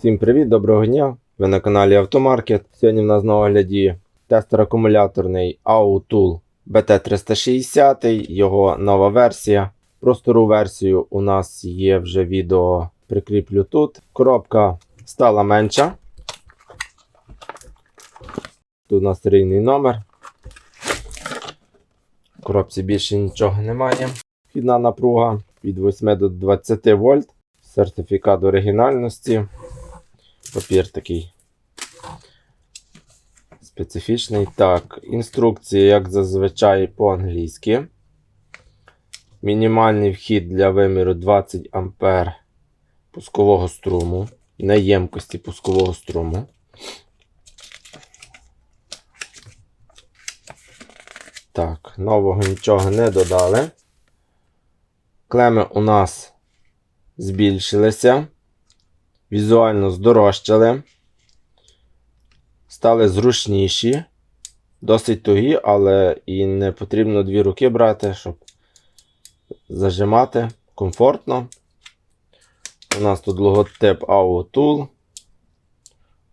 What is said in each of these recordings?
Всім привіт, доброго дня! Ви на каналі Автомаркет. Сьогодні в нас на огляді тестер акумуляторний AuTool BT360, його нова версія. Про стару версію у нас є вже відео, прикріплю тут. Коробка стала менша. Тут у нас серійний номер. В коробці більше нічого немає. Вхідна напруга від 8 до 20 вольт. Сертифікат оригінальності. Папір такий специфічний. Так, інструкції, як зазвичай, по-англійськи. Мінімальний вхід для виміру 20 А пускового струму. На ємкості пускового струму. Так, нового нічого не додали. Клеми у нас збільшилися, візуально здорожчали, стали зручніші, досить тугі, але і не потрібно дві руки брати, щоб зажимати комфортно. У нас тут логотип AuTool.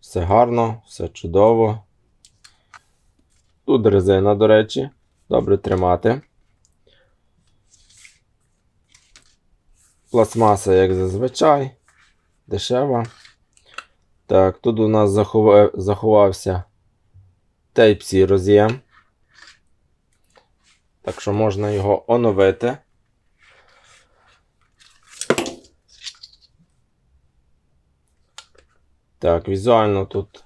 Все гарно, все чудово. Тут резина, до речі, добре тримати. Пластмаса, як зазвичай, дешева. Так, тут у нас захова... заховався Type-C роз'єм. Так що можна його оновити. Так, візуально тут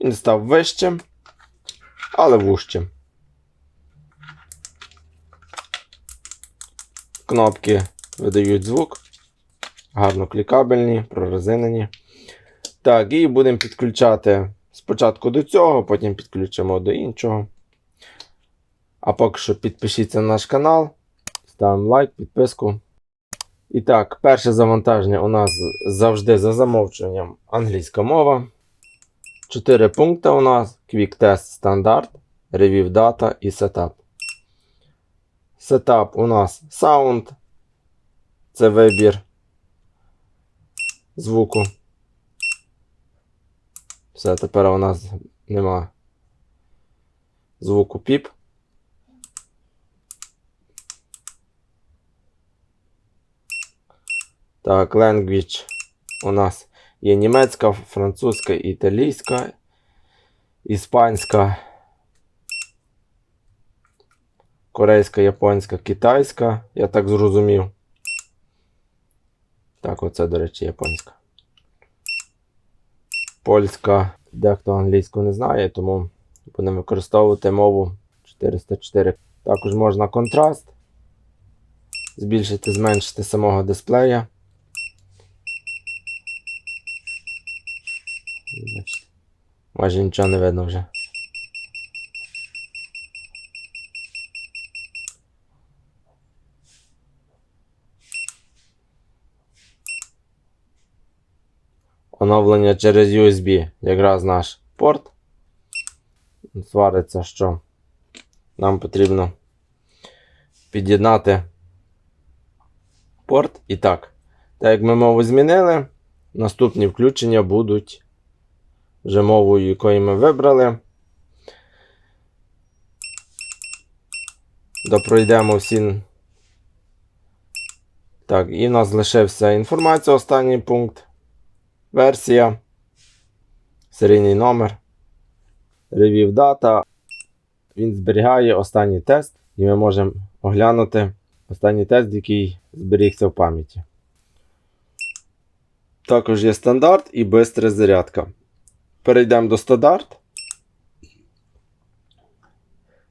він став вищим, але вужчим. Кнопки видають звук. Гарно клікабельні, прорезинені. Так, і будемо підключати спочатку до цього, потім підключимо до іншого. А поки що підпишіться на наш канал, ставимо лайк, підписку. І так, перше завантаження у нас завжди за замовченням англійська мова. Чотири пункти у нас: Quick Test Standard, Review Data і Setup. Setup у нас Sound. Це вибір звуку. Все, тепер у нас нема звуку піп. Так, language у нас є німецька, французька, італійська, іспанська, корейська, японська, китайська. Я так зрозумів. Так, оце, до речі, японська. Польська. Дехто англійську не знає, тому будемо використовувати мову 404. Також можна контраст. Збільшити, зменшити самого дисплея. Майже нічого не видно вже. Оновлення через USB, якраз наш порт. Свариться, що нам потрібно під'єднати порт. І так, так як ми мову змінили, наступні включення будуть вже мовою, якою ми вибрали. Допройдемо всі. Так, і в нас залишився інформація, останній пункт. Версія. Серійний номер. Review дата. Він зберігає останній тест, і ми можемо оглянути останній тест, який зберігся в пам'яті. Також є стандарт і бистра зарядка. Перейдемо до стандарт.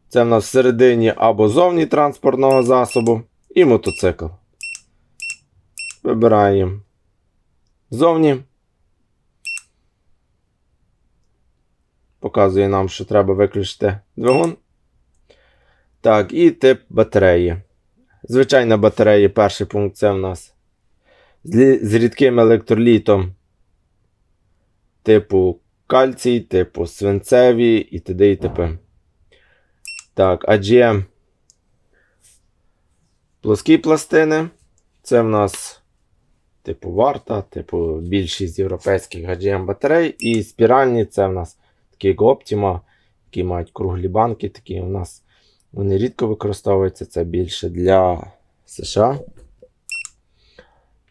Це в нас всередині або зовні транспортного засобу і мотоцикл. Вибираємо зовні. Показує нам, що треба виключити двигун. Так, і тип батареї. Звичайна батарея, перший пункт це в нас з рідким електролітом типу кальцій, типу свинцеві і т.д. і т.п. Так, AGM плоскі пластини. Це в нас типу варта, типу більшість європейських AGM батарей. І спіральні це в нас такі як Optima, які мають круглі банки. Такі у нас вони рідко використовуються, це більше для США.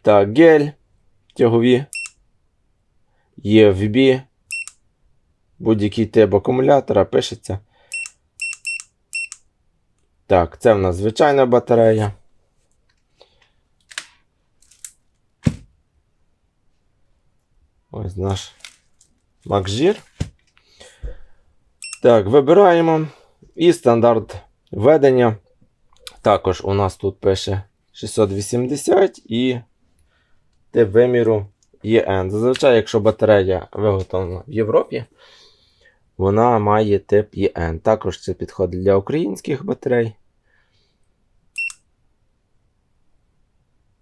Так, гель тягові. EFB. Будь-який тип акумулятора пишеться. Так, це в нас звичайна батарея. Ось наш макжір. Так, вибираємо. І стандарт введення. Також у нас тут пише 680 і тип виміру EN. Зазвичай, якщо батарея виготовлена в Європі, вона має тип EN. Також це підходить для українських батарей.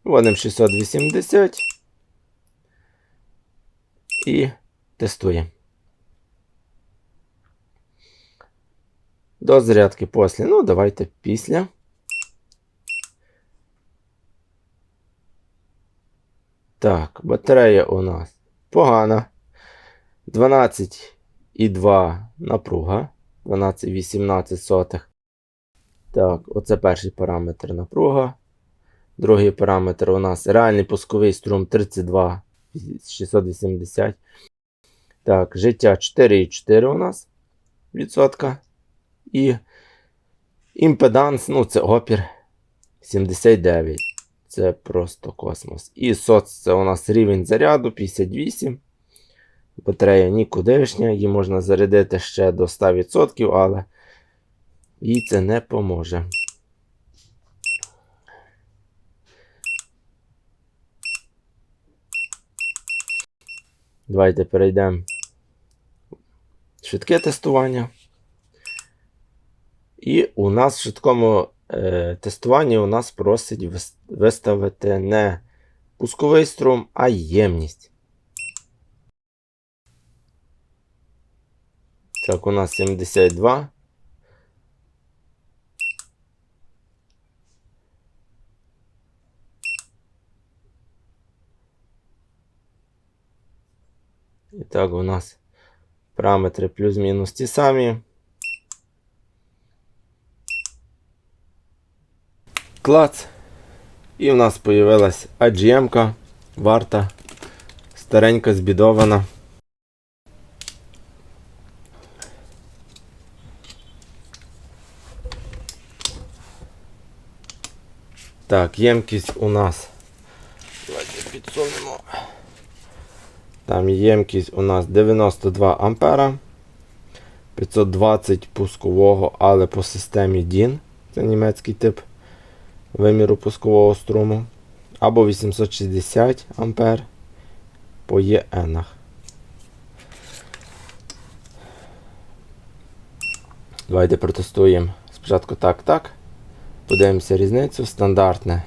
Вводимо 680 і тестуємо. До зарядки після. Ну, давайте після. Так, батарея у нас погана. 12,2 напруга. 12,18 сотих. Так, оце перший параметр напруга. Другий параметр у нас реальний пусковий струм 32 680. Так, життя 4,4 у нас відсотка. І імпеданс, ну, це опір 79. Це просто космос. І соц це у нас рівень заряду 58. Батарея нікудишня, її можна зарядити ще до 100%, але їй це не поможе. Давайте перейдемо швидке тестування. І у нас в швидкому е, тестуванні у нас просить виставити не пусковий струм, а ємність. Так, у нас 72. І так, у нас параметри плюс-мінус ті самі. Клац. І в нас появилась AGM-ка, варта, старенька, збідована. Так, ємкість у нас. Давайте підсунемо. Там ємкість у нас 92 ампера. 520 пускового, але по системі DIN. Це німецький тип виміру пускового струму. Або 860 ампер по ЄНах. Давайте протестуємо спочатку так, так. Подивимося різницю. Стандартне.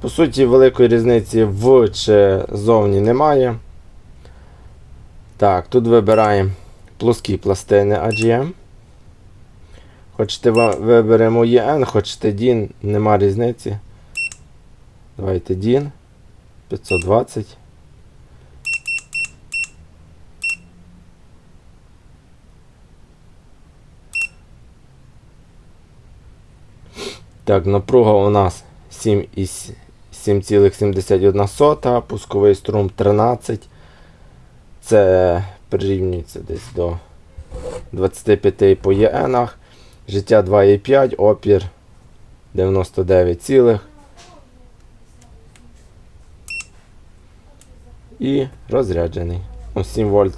По суті, великої різниці в чи зовні немає. Так, тут вибираємо плоскі пластини AGM. Хочете виберемо EN, хочете DIN, нема різниці. Давайте DIN 520. Так, напруга у нас 7,71, пусковий струм 13. Це прирівнюється десь до 25 по ЄНах. Життя 2,5, опір 99, цілих. і розряджений. Ну, 7 вольт.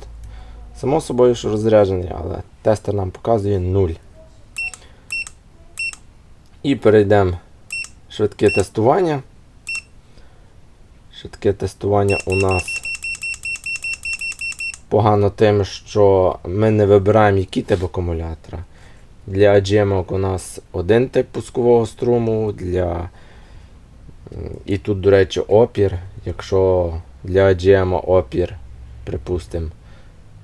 Само собою, що розряджений, але тестер нам показує 0. І перейдемо швидке тестування. Швидке тестування у нас погано тим, що ми не вибираємо, який тип акумулятора. Для AGM у нас один тип пускового струму, для... і тут, до речі, опір. Якщо для AGM опір, припустимо,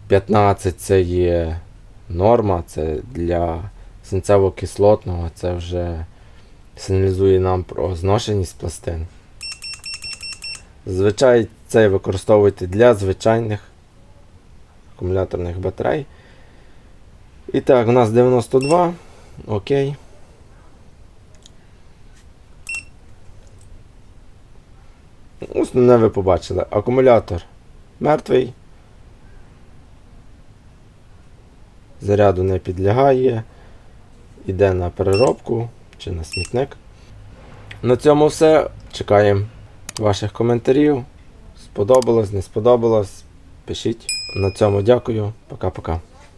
15 це є норма, це для синцево-кислотного, це вже сигналізує нам про зношеність пластин. Зазвичай це використовуйте для звичайних акумуляторних батарей. І так, у нас 92. Окей. Основне ви побачили. Акумулятор мертвий. Заряду не підлягає. Іде на переробку чи на смітник. На цьому все. Чекаємо ваших коментарів. Сподобалось, не сподобалось. Пишіть. На цьому дякую. Пока-пока.